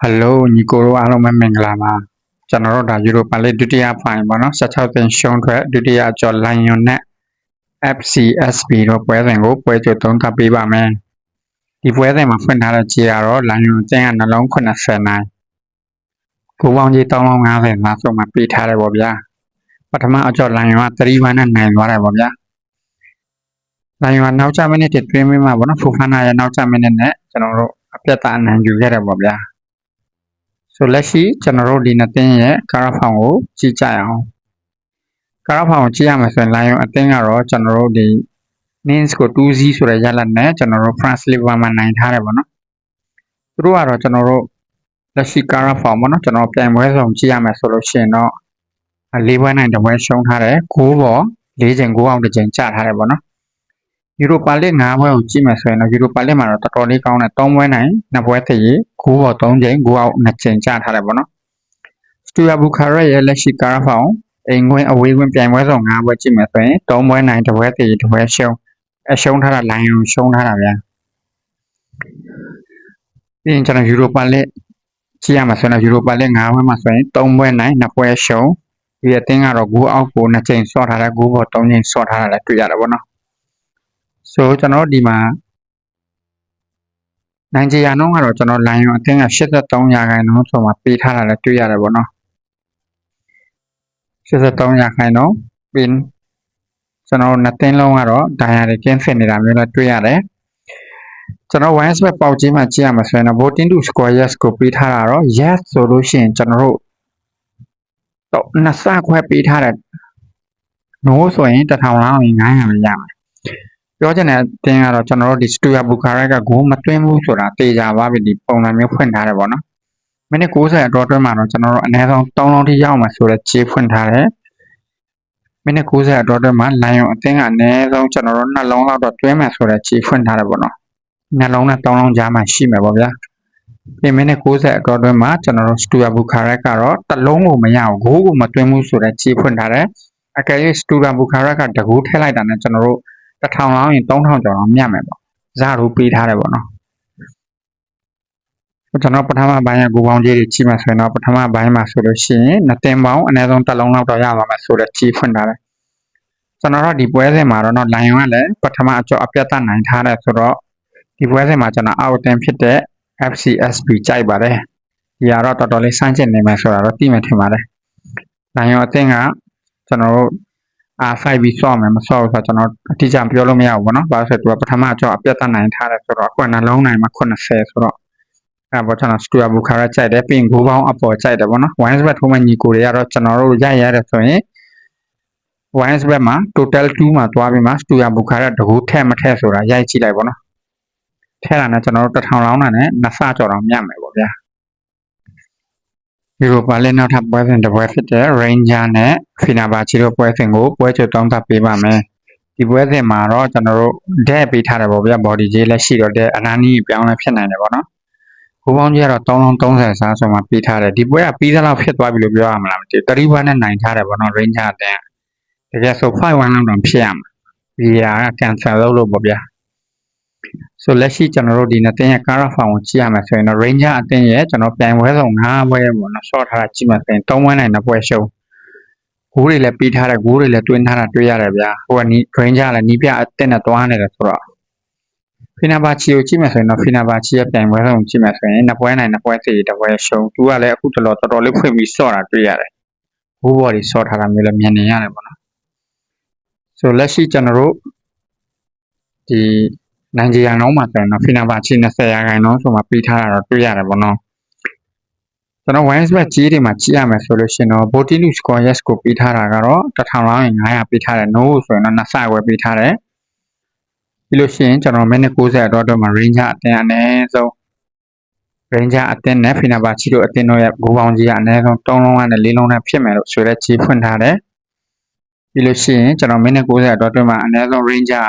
ဟယ်လိုညီကိုတို့အားလုံးပဲမင်္ဂလာပါကျွန်တော်တို့ဒါယူရိုပါလိဒုတိယဖိုင်ပေါ့နော်16သိန်းရှုံးထွက်ဒုတိယကျော်လိုင်ယွန်နဲ့ FCSB တို့ပွဲစဉ်ကိုပွဲကြိုသုံးသပ်ပေးပါမယ်ဒီပွဲစဉ်မှာဖွင့်ထားတဲ့ကြေးကတော့လိုင်ယွန်ကျင်းကနှလုံး80နိုင်ကိုပေါင်းကြီး350မှာဆိုမှပေးထားတယ်ပေါ့ဗျာပထမအကျော်လိုင်ယွန်က3ဘန်းနဲ့နိုင်သွားတယ်ပေါ့ဗျာလိုင်ယွန်ကနောက်ကျမိနစ်တွေတွင်းမိမှာပေါ့နော်ဖူဖာနာရဲ့နောက်ကျမိနစ်နဲ့ကျွန်တော်တို့အပြတ်သားအနိုင်ယူခဲ့တယ်ပေါ့ဗျာ ဆိုလက်ရှိကျွန်တော်တို့ဒီနှစ်တင်းရဲ့ကာရာဖောင်ကိုကြည့်ကြရအောင်ကာရာဖောင်ကိုကြည့်ရမယ်ဆိုရင် Lion အတင်းကတော့ကျွန်တော်တို့ဒီ Nins ကို 2Z ဆိုတဲ့ရလဒ်နဲ့ကျွန်တော်တို့ France Liver မှာနိုင်ထားတယ်ပေါ့နော်သူတို့ကတော့ကျွန်တော်တို့လက်ရှိကာရာဖောင်ပေါ့နော်ကျွန်တော်ပြိုင်ပွဲဆောင်ကြည့်ရမယ်ဆိုလို့ရှိရင်တော့လေးပွဲနိုင်တစ်ပွဲရှုံးထားတယ်9ပေါ်၄ချိန်9အောင်တစ်ချိန်ကျထားတယ်ပေါ့နော် ယူရိုပါလစ်9ပွဲကိုကြည့်မယ်ဆိုရင်တော့ယူရိုပါလစ်မှာတော့တော်တော်လေးကောင်းတယ်3ပွဲနိုင်2ပွဲတည်9ပေါ်3ချိန်9အောင်2ချိန်ကျထားတယ်ပေါ့နော်စတူယာဘူခါရက်ရဲ့လက်ရှိကာရာဖောင်အိမ်ခွင်းအဝေးခွင်းပြိုင်ပွဲဆောင်9ပွဲကြည့်မယ်ဆိုရင်3ပွဲနိုင်2ပွဲတည်2ပွဲရှုံးအရှုံးထားတာလိုင်းကိုရှုံးထားတာဗျာပြီးရင်ကျွန်တော်ယူရိုပါလစ်ကြည့်ရမှာဆိုရင်ယူရိုပါလစ်9ပွဲမှာဆိုရင်3ပွဲနိုင်2ပွဲရှုံးဒီအတင်းကတော့9အောက်ကို2ချိန်ဆော့ထားတယ်9ပေါ်3ချိန်ဆော့ထားတာလည်းတွေ့ရတယ်ပေါ့နော် ဆိုကျွန်တော်ဒီမှာနိုင်ဂျီယာနှုန်းကတော့ကျွန်တော်လိုင်းရောအတင်းက83ရာခိုင်နှုန်းဆိုမှပေးထားတာလည်းတွေ့ရတယ်ပေါ့နော်83ရာခိုင်နှုန်းပြီးကျွန်တော်နှစ်တင်းလုံးကတော့ဒိုင်ယာတွေကင်းဖြစ်နေတာမျိုးလည်းတွေ့ရတယ်ကျွန်တော် one spec ပေါက်ကြီးမှာကြည့်ရမှာဆိုရင်တော့ voting to score yes ကိုပေးထားတာတော့ yes ဆိုလို့ရှိရင်ကျွန်တော်တို့တော့နှစ်ဆခွဲပေးထားတယ် no ဆိုရင်1000လောက်ရင်900ပဲရမှာ ပြောချင်တဲ့တင်းကတော့ကျွန်တော်တို့ဒီ Studio Bucharest ကဂိုးမသွင်းဘူးဆိုတာတေချာပါပြီဒီပုံစံမျိုးဖွင့်ထားတယ်ပေါ့နော်မိနစ်90အတော်အတွင်းမှာတော့ကျွန်တော်တို့အနည်းဆုံး3လုံးထိရောက်မှာဆိုတော့ခြေဖွင့်ထားတယ်မိနစ်90အတော်အတွင်းမှာ Lion အသင်းကအနည်းဆုံးကျွန်တော်တို့နှလုံးလောက်တော့တွင်းမယ်ဆိုတော့ခြေဖွင့်ထားတယ်ပေါ့နော်နှလုံးနဲ့3လုံးကြားမှာရှိမယ်ပေါ့ဗျာဒီမိနစ်90အတော်အတွင်းမှာကျွန်တော်တို့ Studio Bucharest ကတော့တစ်လုံးကိုမရဘူးဂိုးကိုမသွင်းဘူးဆိုတော့ခြေဖွင့်ထားတယ်အကယ်၍ Studio Bucharest ကတကူထည့်လိုက်တာနဲ့ကျွန်တော်တို့ တစ်ထောင်လောင်းရင်3000ကျော်တော့မြတ်မယ်ပေါ့ဇာရူပေးထားတယ်ပေါ့နော်ကျွန်တော်ပထမပိုင်းကဂူပေါင်းကြီးတွေကြီးမှဆိုရင်တော့ပထမပိုင်းမှာဆိုလို့ရှိရင်နှစ်တင်ပေါင်းအနည်းဆုံးတစ်လုံးလောက်တော့ရပါမယ်ဆိုတော့ကြီးဖွင့်ထားတယ်ကျွန်တော်တို့ဒီပွဲစဉ်မှာတော့နော်လိုင်ယွန်ကလည်းပထမအကျော်အပြတ်တနိုင်ထားတယ်ဆိုတော့ဒီပွဲစဉ်မှာကျွန်တော်အောက်တင်ဖြစ်တဲ့ FCSB ကြိုက်ပါတယ်ဒီကတော့တော်တော်လေးစမ်းကျင်နေမယ်ဆိုတာတော့သိမှထင်ပါတယ်လိုင်ယွန်အသင်းကကျွန်တော်တို့ R5 ပြီးဆော့မယ်မဆော့ဘူးဆိုတော့ကျွန်တော်အတိအကျပြောလို့မရဘူးပေါ့နော်။ဘာလို့ဆိုတော့သူကပထမအကျော်အပြတ်တက်နိုင်ထားတယ်ဆိုတော့အခုကနှလုံးနိုင်မှာ80ဆိုတော့အဲဘောကျွန်တော်စတူယာဘူခါရကြိုက်တယ်ပြီးရင်ဂိုးပေါင်းအပေါ်ကြိုက်တယ်ပေါ့နော်။ wines bet ထိုးမှညီကိုတွေကတော့ကျွန်တော်တို့ရိုက်ရတယ်ဆိုရင် wines bet မှာ total 2မှာသွားပြီးမှစတူယာဘူခါရတကူထက်မထက်ဆိုတာရိုက်ကြည့်လိုက်ပေါ့နော်။ထက်တာနဲ့ကျွန်တော်တို့တစ်ထောင်လောင်းတာနဲ့နှစ်ဆကျော်တော့မြတ်မယ်ပေါ့ဗျာ။ ယူရိုပါလနောက်ထပ်ပွဲစဉ်တစ်ပွဲဖြစ်တဲ့ Ranger နဲ့ Fenerbahce တို့ပွဲစဉ်ကိုပွဲချုပ်တောင်းတပေးပါမယ်။ဒီပွဲစဉ်မှာတော့ကျွန်တော်တို့ဒက်ပေးထားတယ်ပေါ့ဗျာ body ကြီးလက်ရှိတော့တဲ့အနာနီးပြောင်းလဲဖြစ်နိုင်တယ်ပေါ့နော်။ဘူပေါင်းကြီးကတော့330စားဆိုမှပေးထားတယ်ဒီပွဲကပြီးသလောက်ဖြစ်သွားပြီလို့ပြောရမလားမသိဘူး31နဲ့နိုင်ထားတယ်ပေါ့နော် Ranger တဲ့တကယ်ဆို5-1လောက်တော့ဖြစ်ရမှာဒီဟာက cancel လုပ်လို့ပေါ့ဗျာ ဆိုလက်ရှိကျွန်တော်တို့ဒီနှစ်တင်းရဲ့ car farm ကိုကြည့်ရမယ်ဆိုရင်တော့ Ranger အတင်းရဲ့ကျွန်တော်ပြိုင်ပွဲဆောင်5ပွဲပေါ့နော် short ထားတာကြည့်မှဆိုရင်3ပွဲနိုင်တဲ့ပွဲရှုံးဂိုးတွေလည်းပြီးထားတယ်ဂိုးတွေလည်းတွင်းထားတာတွေ့ရတယ်ဗျာဟိုကနီ Ranger လည်းနီးပြအတင်းနဲ့တွားနေတယ်ဆိုတော့ဖီနာဘာချီကိုကြည့်မယ်ဆိုရင်တော့ဖီနာဘာချီရဲ့ပြိုင်ပွဲဆောင်ကြည့်မယ်ဆိုရင်နှစ်ပွဲနိုင်နှစ်ပွဲစီတစ်ပွဲရှုံးသူကလည်းအခုတော်တော်တော်တော်လေးဖွင့်ပြီးဆော့တာတွေ့ရတယ်ဂိုးဘော်တွေဆော့ထားတာမျိုးလည်းမြင်နေရတယ်ပေါ့နော်ဆိုလက်ရှိကျွန်တော်တို့ဒီ နိုင်ဂျီယာနှုန်းမှာဆိုရင်တော့ဖီနာဘာချီ20ရာခိုင်နှုန်းဆိုမှပြီးထားတာတော့တွေ့ရတယ်ပေါ့နော်ကျွန်တော် wines bet ကြီးတွေမှာကြည့်ရမယ်ဆိုလို့ရှိရင်တော့ Botilu score yes ကိုပြီးထားတာကတော့1000လောင်းရင်900ပြီးထားတယ် no ဆိုရင်တော့နှစ်ဆခွဲပြီးထားတယ်ပြီးလို့ရှိရင်ကျွန်တော်မိနစ်90အတွက်တော့မှာ ranger အတင်းအနည်းဆုံး ranger အတင်းနဲ့ fenerbahce တို့အတင်းတို့ရဲ့ဂိုးပေါင်းကြီးကအနည်းဆုံး3လုံးနဲ့4လုံးနဲ့ဖြစ်မယ်လို့ဆိုတဲ့ကြီးဖွင့်ထားတယ်ပြီးလို့ရှိရင်ကျွန်တော်မိနစ်90အတွက်တော့မှာအနည်းဆုံး ranger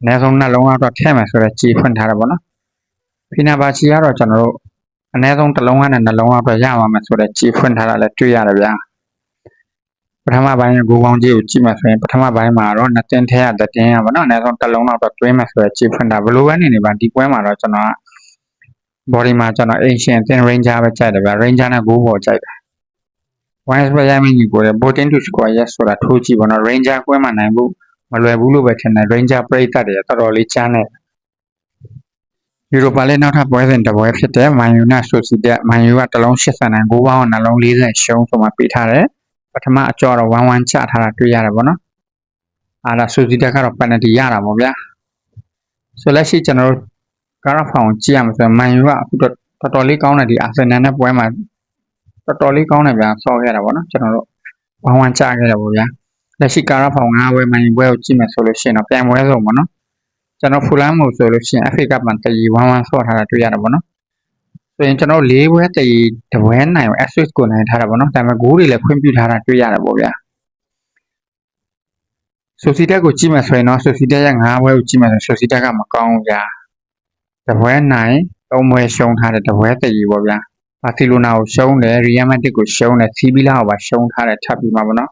အနည်းဆုံးနှလုံးကတော့ထည့်မယ်ဆိုတော့ကြီးဖွင့်ထားတယ်ပေါ့နော်ဖီနာဘာချီကတော့ကျွန်တော်တို့အနည်းဆုံးတစ်လုံးနဲ့နှလုံးကတော့ရပါမယ်ဆိုတော့ကြီးဖွင့်ထားတာလည်းတွေ့ရတယ်ဗျာပထမပိုင်းကဂိုးပေါင်းကြီးကိုကြည့်မှဆိုရင်ပထမပိုင်းမှာတော့နှစ်တင်းထဲရတဲ့တင်းရပါတော့အနည်းဆုံးတစ်လုံးတော့တွင်းမယ်ဆိုတော့ကြီးဖွင့်တာဘယ်လိုပဲနေနေပါဒီပွဲမှာတော့ကျွန်တော်က body မှာကျွန်တော် ancient အသင်း ranger ပဲကြိုက်တယ်ဗျ ranger နဲ့ကိုးပေါ်ကြိုက်တယ် once ပဲရိုက်မညီကိုတယ် boating to square yes ဆိုတာထိုးကြည့်ပါတော့ ranger ကွဲမှနိုင်ဖို့ မလွယ်ဘူးလို့ပဲထင်တယ် ranger ပရိသတ်တွေတော်တော်လေးချမ်းတယ်ယူရိုပါလေးနောက်ထပ်ပွဲစဉ်တစ်ပွဲဖြစ်တဲ့မန်ယူနဲ့ဆိုစီတက်မန်ယူကတလုံး80နိုင်9ပေါင်းနှလုံး40ရှုံးဆိုမှပေးထားတယ်ပထမအကြောတော့1-1ချထားတာတွေ့ရတယ်ဗောနော်အားဒါဆိုစီတက်ကတော့ penalty ရတာဗောဗျာဆိုလက်ရှိကျွန်တော်တို့ကာရာဖောင်ကြည့်ရမှာဆိုမန်ယူကအခုတော့တော်တော်လေးကောင်းတယ်ဒီအာဆင်နယ်နဲ့ပွဲမှာတော်တော်လေးကောင်းတယ်ဗျာဆော့ခဲ့တာဗောနော်ကျွန်တော်တို့1-1ချခဲ့တယ်ဗောဗျာ လက်ရှိကာရာဖောင်9ပွဲမန်ယူပွဲကိုကြည့်မယ်ဆိုလို့ရှိရင်တော့ပြန်ပွဲဆုံးဗောနော်ကျွန်တော်ဖူလမ်မို့ဆိုလို့ရှိရင် FA Cup မှာတရီ1-1ဆော့ထားတာတွေ့ရတယ်ဗောနော်ဆိုရင်ကျွန်တော်၄ပွဲတရီတပွဲနိုင် assist ကိုနိုင်ထားတာဗောနော်ဒါပေမဲ့ဂိုးတွေလည်းခွင့်ပြုထားတာတွေ့ရတယ်ဗောဗျာဆိုစီတက်ကိုကြည့်မယ်ဆိုရင်တော့ဆိုစီတက်ရဲ့၅ပွဲကိုကြည့်မယ်ဆိုဆိုစီတက်ကမကောင်းဘူးဗျာတပွဲနိုင်၃ပွဲရှုံးထားတယ်တပွဲတရီဗောဗျာဘာစီလိုနာကိုရှုံးတယ်ရီယယ်မက်တစ်ကိုရှုံးတယ်စီဘီလာကိုပါရှုံးထားတယ်ထပ်ပြီးမှာဗောနော်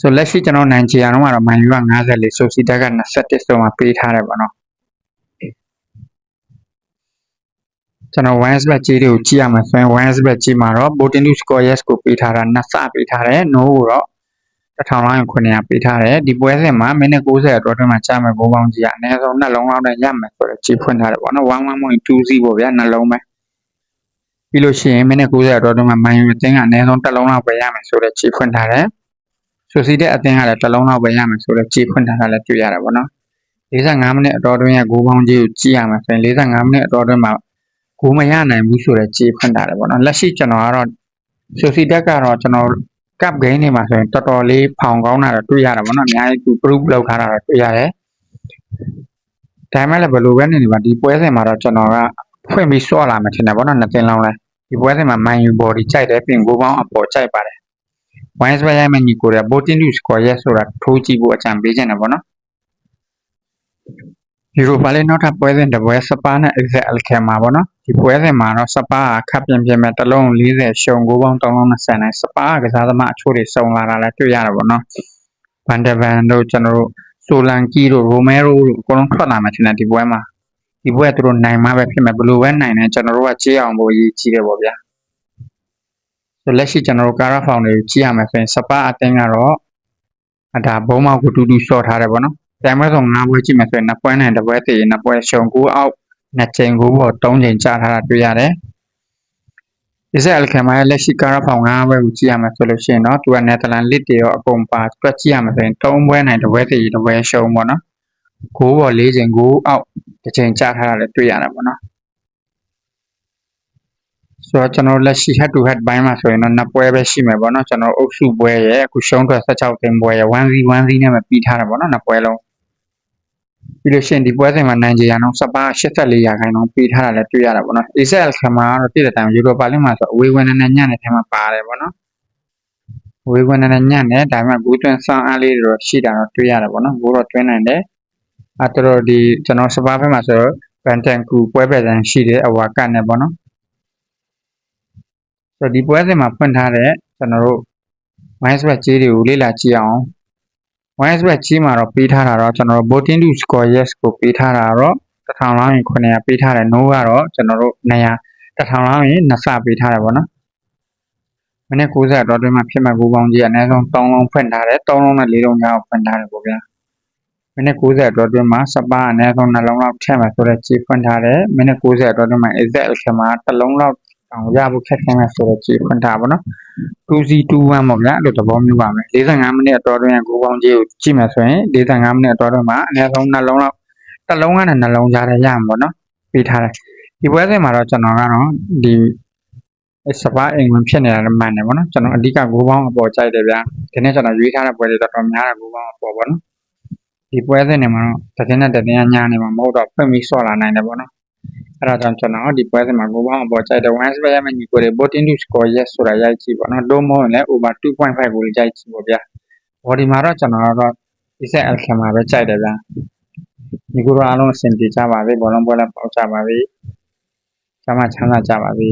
ဆိုလက်ရှိကျွန်တော်နိုင်ချီအောင်ကတော့မန်ယူက54ဆိုစီတက်က21ဆိုမှပေးထားတယ်ဗောနော်ကျွန်တော် 1s bet ကြီးတွေကိုကြည့်ရမှာဆိုရင် 1s bet ကြီးမှာတော့ boating to score yes ကိုပေးထားတာနှစ်ဆပေးထားတယ် no ကိုတော့1000လောက်ရင်900ပေးထားတယ်ဒီပွဲစဉ်မှာမိနစ်90အတွင်းမှာကြာမယ်ဘိုးပေါင်းကြီးကအနည်းဆုံးနှလုံးလောက်နဲ့ရမယ်ဆိုတော့ကြီးဖွင့်ထားတယ်ဗောနော်11.20ပေါ့ဗျာနှလုံးပဲပြီးလို့ရှိရင်မိနစ်90အတွင်းမှာမန်ယူအသင်းကအနည်းဆုံးတစ်လုံးလောက်ပဲရမယ်ဆိုတော့ကြီးဖွင့်ထားတယ် ဆိုစီတဲ့အသင်းကလည်းတစ်လုံးလောက်ပဲရမယ်ဆိုတော့ကြီးဖွင့်ထားတာလည်းတွေ့ရတယ်ဗောနော်45မိနစ်အတော်တွင်းရဲ့ဂိုးပေါင်းကြီးကိုကြည့်ရမှာဆိုရင်45မိနစ်အတော်တွင်းမှာဂိုးမရနိုင်ဘူးဆိုတော့ကြီးဖွင့်ထားတယ်ဗောနော်လက်ရှိကျွန်တော်ကတော့ဆိုစီတက်ကတော့ကျွန်တော်ကပ်ဂိမ်းတွေမှာဆိုရင်တော်တော်လေးဖောင်ကောင်းတာတော့တွေ့ရတယ်ဗောနော်အများကြီးသူ proof လုပ်ထားတာတော့တွေ့ရတယ်ဒါမှလည်းဘယ်လိုပဲနေနေပါဒီပွဲစဉ်မှာတော့ကျွန်တော်ကဖွင့်ပြီးစော့လာမှထင်တယ်ဗောနော်နှစ်သင်းလုံးလဲဒီပွဲစဉ်မှာ Man U body ကြိုက်တယ်ပြင်ကိုပေါင်းအပေါ်ကြိုက်ပါတယ် wines ပဲရိုက်မှညီကိုရ boating to score yes ဆိုတာထိုးကြည့်ဖို့အကြံပေးခြင်းတယ်ဗောနော်ယူရိုပါလေးနောက်ထပ်ပွဲစဉ်တစ်ပွဲစပါးနဲ့ exact alchem မှာပေါ့နော်ဒီပွဲစဉ်မှာတော့စပါးကခပ်ပြင်းပြင်းမဲ့တစ်လုံး40ရှုံ9ပေါင်း320နဲ့စပါးကစားသမားအချို့တွေစုံလာတာလည်းတွေ့ရတယ်ပေါ့နော်ဘန်ဒဗန်တို့ကျွန်တော်တို့ဆိုလန်ကီတို့ရိုမဲရိုတို့အကုန်လုံးထွက်လာမှထင်တယ်ဒီပွဲမှာဒီပွဲသူတို့နိုင်မှပဲဖြစ်မယ်ဘလို့ပဲနိုင်တယ်ကျွန်တော်တို့ကကြေးအောင်ဖို့ရည်ကြီးတယ်ပေါ့ဗျာ ဆိုလက်ရှိကျွန်တော်တို့ကာရာဖောင်တွေကိုကြည့်ရမယ်ဆိုရင်စပါးအတင်းကတော့အဒါဘုံမောက်ကိုတူတူရှော့ထားတယ်ပေါ့နော်တိုင်ပွဲဆုံး၅ပွဲကြည့်မယ်ဆိုရင်နှစ်ပွဲနိုင်တစ်ပွဲတည်နှစ်ပွဲရှုံ9အောက်နှစ်ချိန်9ပေါ်3ချိန်ကြားထားတာတွေ့ရတယ်ဒီဆက်အလ်ခမ်မာရဲ့လက်ရှိကာရာဖောင်၅ပွဲကိုကြည့်ရမယ်ဆိုလို့ရှိရင်တော့သူကနယ်သာလန်လစ်တွေရောအကုန်ပါတွက်ကြည့်ရမယ်ဆိုရင်3ပွဲနိုင်တစ်ပွဲတည်တစ်ပွဲရှုံပေါ့နော်9ပေါ်4ချိန်9အောက်တစ်ချိန်ကြားထားတာလည်းတွေ့ရတယ်ပေါ့နော် ဆိုတော့ကျွန်တော်လက်ရှိ head to head ဘိုင်းမှာဆိုရင်တော့နှစ်ပွဲပဲရှိမယ်ပေါ့နော်ကျွန်တော်အုပ်စုပွဲရဲ့အခုရှုံးထွက်16သိန်းပွဲရဲ့ 1v 1v နဲ့ပဲပြီးထားတာပေါ့နော်နှစ်ပွဲလုံးပြီးလို့ရှိရင်ဒီပွဲစဉ်မှာနိုင်ဂျီယာတော့စပါ84ရာခိုင်နှုန်းပေးထားတာလည်းတွေ့ရတာပေါ့နော် ASL ခမာကတော့တည့်တဲ့တိုင်ယူရိုပါလင်းမှာဆိုအဝေးဝင်နဲ့ညံ့တဲ့ထဲမှာပါတယ်ပေါ့နော်ဝေးဝင်နဲ့ညံ့တယ်ဒါပေမဲ့ဘူးတွင်ဆောင်းအားလေးတွေတော့ရှိတာတော့တွေ့ရတယ်ပေါ့နော်ဘူးတော့တွင်းနိုင်တယ်အဲတော့ဒီကျွန်တော်စပါဘက်မှာဆိုတော့ဘန်တန်ကူပွဲပဲတန်ရှိတယ်အဝါကတ်နဲ့ပေါ့နော် ဆိုတော့ဒီပွဲစဉ်မှာဖွင့်ထားတဲ့ကျွန်တော်တို့ minus ဘက်ကြေးတွေကိုလေ့လာကြည့်အောင် minus ဘက်ကြေးမှာတော့ပေးထားတာတော့ကျွန်တော်တို့ voting to score yes ကိုပေးထားတာတော့1000လောင်းရင်900ပေးထားတယ် no ကတော့ကျွန်တော်တို့900 1000လောင်းရင်2ဆပေးထားတယ်ပေါ့နော်မနေ့90တော့တွင်းမှာဖြစ်မဲ့ဘူးပေါင်းကြီးအနည်းဆုံး3လုံးဖွင့်ထားတယ်3လုံးနဲ့4လုံးကြားကိုဖွင့်ထားတယ်ပေါ့ဗျာမိနစ်90အတွက်တွင်းမှာစပါအနည်းဆုံးနှလုံးလောက်ထည့်မယ်ဆိုတော့ခြေဖွင့်ထားတယ်မိနစ်90အတွက်တွင်းမှာ exact အချိန်မှာတစ်လုံးလောက် အောင်ရဖို့ခက်ခဲမယ်ဆိုတော့ခြေဖွင့်ထားပါတော့ 2C21 ပေါ့ဗျာအဲ့လိုသဘောမျိုးပါမယ်45မိနစ်အတော်တွင်းကိုပေါင်းကြီးကိုကြည့်မယ်ဆိုရင်45မိနစ်အတော်တွင်းမှာအနည်းဆုံးနှလုံးလောက်တစ်လုံးကနေနှလုံးကြားရရမှာပေါ့နော်ပေးထားတယ်ဒီပွဲစဉ်မှာတော့ကျွန်တော်ကတော့ဒီစပါးအိမ်ဝင်ဖြစ်နေတာလည်းမှန်တယ်ပေါ့နော်ကျွန်တော်အဓိကဂိုးပေါင်းအပေါ်ကြိုက်တယ်ဗျာဒီနေ့ကျွန်တော်ရွေးထားတဲ့ပွဲတွေတော်တော်များတာဂိုးပေါင်းအပေါ်ပေါ့နော်ဒီပွဲစဉ်တွေမှာတော့တတင်းနဲ့တတင်းညာနေမှာမဟုတ်တော့ဖွင့်ပြီးဆော့လာနိုင်တယ်ပေါ့နော် အဲ့ဒါကြောင့်ကျွန်တော်ဒီပွဲစဉ်မှာဂိုးပေါင်းအပေါ်ကြိုက်တယ် one square ရမယ်ညီကိုတွေ botin to score yes ဆိုတာရိုက်ကြည့်ပေါ့နော်တော့မဟုတ်ရင်လည်း over 2.5ကိုရိုက်ကြည့်ပေါ့ဗျာ body မှာတော့ကျွန်တော်ကတော့ isset alchem မှာပဲကြိုက်တယ်ဗျာညီကိုတို့အားလုံးအဆင်ပြေကြပါစေဘောလုံးပွဲလည်းပေါက်ကြပါစေကျမချမ်းသာကြပါစေ